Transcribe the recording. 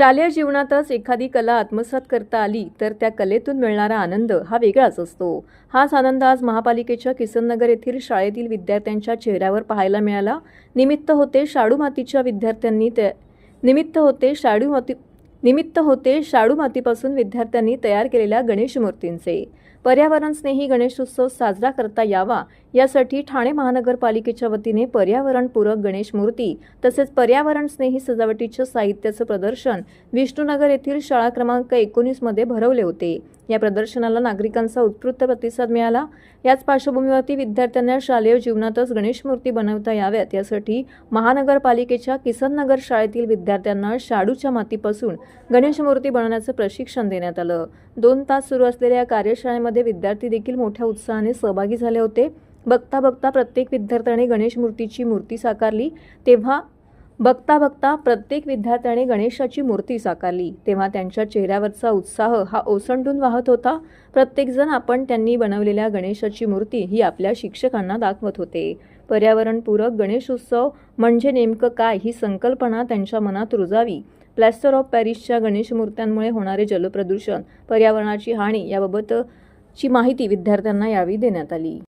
शालेय जीवनातच एखादी कला आत्मसात करता आली तर त्या कलेतून मिळणारा आनंद हा वेगळाच असतो. हाच आनंद आज महापालिकेच्या किसननगर येथील शाळेतील विद्यार्थ्यांच्या चेहऱ्यावर पाहायला मिळाला. निमित्त होते शाडू मातीच्या विद्यार्थ्यांनी त्या निमित्त होते शाडू माती निमित्त होते शाडू मातीपासून विद्यार्थ्यांनी तयार केलेल्या गणेश मूर्तींचे पर्यावरणस्नेही गणेशोत्सव साजरा करता यावा यासाठी ठाणे महानगरपालिकेच्या वतीने पर्यावरणपूरक गणेश मूर्ती तसेच पर्यावरणस्नेही सजावटीच्या साहित्याचं प्रदर्शन विष्णुनगर येथील शाळा क्रमांक एकोणीसमध्ये भरवले होते. या प्रदर्शनाला नागरिकांचा उत्स्फूर्त प्रतिसाद मिळाला. याच पार्श्वभूमीवरती विद्यार्थ्यांना शालेय जीवनातच गणेश मूर्ती बनवता याव्यात. यासाठी महानगरपालिकेच्या किसन नगर शाळेतील विद्यार्थ्यांना शाडूच्या मातीपासून गणेश मूर्ती बनवण्याचं प्रशिक्षण देण्यात आलं. दोन तास सुरू असलेल्या या कार्यशाळेमध्ये विद्यार्थी देखील मोठ्या उत्साहाने सहभागी झाले होते. बघता बघता प्रत्येक विद्यार्थ्याने गणेश मूर्तीची मूर्ती साकारली. तेव्हा बघता बघता प्रत्येक विद्यार्थ्याने गणेशाची मूर्ती साकारली. तेव्हा त्यांच्या चेहऱ्यावरचा उत्साह हा ओसंडून वाहत होता. प्रत्येकजण आपण त्यांनी बनवलेल्या गणेशाची मूर्ती ही आपल्या शिक्षकांना दाखवत होते. पर्यावरणपूरक गणेशोत्सव म्हणजे नेमकं काय ही संकल्पना त्यांच्या मनात रुजावी. प्लॅस्टर ऑफ पॅरिसच्या गणेश मूर्त्यांमुळे होणारे जलप्रदूषण पर्यावरणाची हानी याबाबतची माहिती विद्यार्थ्यांना यावेळी देण्यात आली.